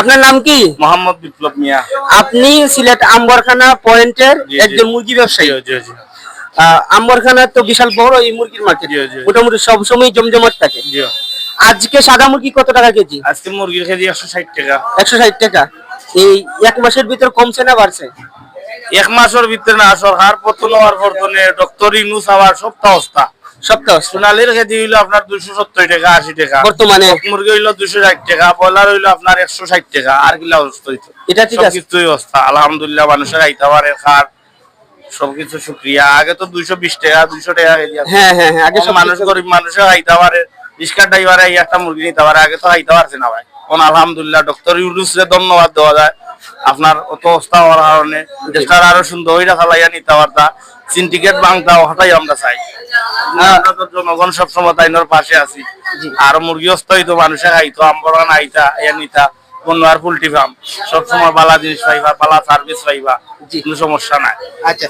আপনার নাম কি? মোহাম্মদ বিপ্লব মিয়া। আপনি সিলেট আম্বরখানা পয়েন্টের। একজন মুরগি ব্যবসায়ী। আম্বরখানা তো বিশাল বড় এই মুরগির মার্কেট। মোটামুটি সবসময় জমজমাট থাকে। আজকে সাদা মুরগি কত টাকা কেজি? আজকে মুরগির কেজি একশো ষাট টাকা। একশো ষাট টাকা। এই এক মাসের ভিতর কমছে না বাড়ছে? এক মাসের ভিতরে না সরকার পতন হওয়ার পরতনে ডক্টর ইনুস হওয়ার সপ্তাহ অবস্থা। সপ্তাহ সোনালির কেজি হইল আপনার দুইশো সত্তর টাকা আশি টাকা। বর্তমানে? মুরগি হইল দুইশো ষাট টাকা ব্রয়লার হইল আপনার একশো ষাট টাকা আর কিলা অবস্থা হইতো? এটা ঠিক আছে। সবকিছুই অবস্থা। আলহামদুলিল্লাহ মানুষের আইতে পারে খার সবকিছু শুক্রিয়া। আগে তো দুইশো বিশ টাকা দুইশো টাকা হ্যাঁ হ্যাঁ হ্যাঁ আগে মানুষ গরিব মানুষের আইতে পারে ড্রাইভার একটা মুরগি নিতে পারে আগে তো আইতে পারছে না ভাই। এখন আলহামদুলিল্লাহ ডক্টর ইউনুসরে ধন্যবাদ দেওয়া যায়। আপনার অত অবস্থা হওয়ার কারণে দেশটার আরও সুন্দর হইরা চালাইয়া নিতে পারতা। সিন্ডিকেট বাংতা হঠাই আমরা চাই। জনগণ সবসময় তাইনোর পাশে আছি। আর মুরগি অস্ত হইতো মানুষের আইতো আমবরান আইতা ইয়া নিতা বন্যার পোল্ট্রি ফার্ম। সবসময় বালা জিনিস পাইবা বালা সার্ভিস পাইবা কোনো সমস্যা নাই। আচ্ছা।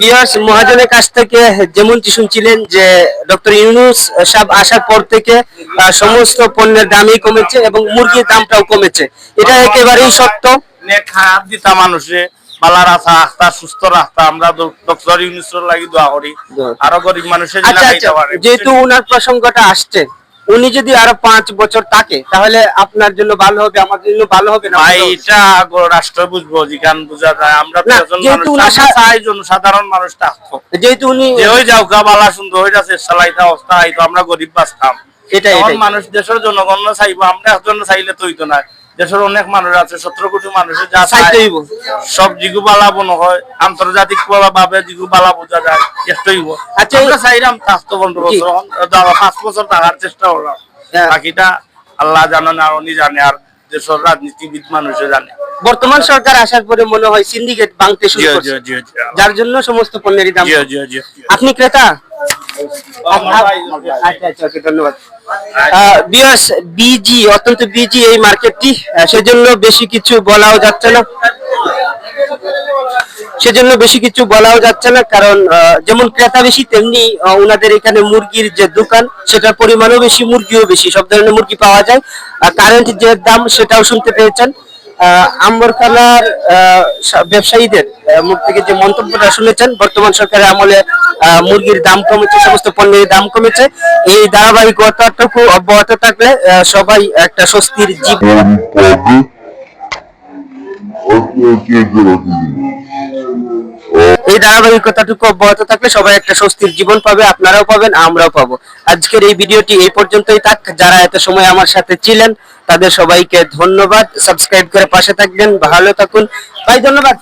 বিয়াস মহাজনের কাছ থেকে যেমনটি শুনছিলেন যে ডক্টর ইউনুস সাহেব আসার পর থেকে সমস্ত পণ্যের দামই কমেছে এবং মুরগির দামটাও কমেছে। এটা একেবারেই সত্য। খারাপ দিতা মানুষে বালা রাখা আখতা সুস্থ আমরা ডক্টর ইউনিসের লাগি দোয়া করি। আরও গরিব মানুষের আচ্ছা আচ্ছা যেহেতু উনার প্রসঙ্গটা আসছে উনি যদি আরও পাঁচ বছর থাকে তাহলে আপনার জন্য ভালো হবে আমার জন্য ভালো হবে না? ভাই এটা রাষ্ট্র বুঝব যেখান বুঝা যায়। আমরা যেহেতু সাধারণ মানুষ থাকতো যেহেতু উনি যে ওই যাও গা বালা সুন্দর হয়ে যাচ্ছে সালাইতা অবস্থা আমরা গরিব বাঁচতাম এটাই, মানুষ দেশের জনগণ চাইব আমরা জন্য চাইলে তো হইতো না। দেশের অনেক মানুষ আছে সতেরো কোটি মানুষের যা চায়, চাইতে হইব। সব জিগু বালা বন হয় আন্তর্জাতিক ভাবে জিগু বালা বোঝা যায় আচ্ছা, চাইলাম থাকতো পনেরো বছর পাঁচ বছর থাকার চেষ্টা করলাম। হ্যাঁ। বাকিটা আল্লাহ জানে না উনি জানে আর দেশের রাজনীতিবিদ মানুষে জানে। বর্তমান সরকার আসার পরে মনে হয় সিন্ডিকেট ভাঙতে শুরু করছে। যার জন্য সমস্ত পণ্যের দাম আপনি ক্রেতা? বিজি, অত্যন্ত বিজি এই মার্কেটটি। সেজন্য বেশি কিছু বলাও যাচ্ছে না। সেজন্য বেশি কিছু বলাও যাচ্ছে না, কারণ যেমন ক্রেতা বেশি, তেমনি ওনাদের এখানে মুরগির যে দোকান, সেটার পরিমাণও বেশি, মুরগিও বেশি, সব ধরনের মুরগি পাওয়া যায়। আর কারেন্ট যে দাম, সেটাও শুনতে পেয়েছেন। আম্বরখানার ব্যবসায়ীদের মুখ থেকে যে মন্তব্যটা শুনেছেন, বর্তমান সরকারের আমলে মুরগির দাম কমেছে, সমস্ত পণ্যের দাম কমেছে। এই ধারাবাহিকতাটুকু অব্যাহত থাকলে সবাই একটা স্বস্তির জীবন এই ধারাবাহিকতাটুকু অব্যাহত থাকলে সবাই একটা স্বস্তির জীবন পাবে, আপনারাও পাবেন, আমরাও পাবো। আজকের এই ভিডিওটি এই পর্যন্তই থাক। যারা এত সময় আমার সাথে ছিলেন, তাদের সবাইকে ধন্যবাদ। সাবস্ক্রাইব করে পাশে থাকবেন। ভালো থাকুন। ভাই, ধন্যবাদ।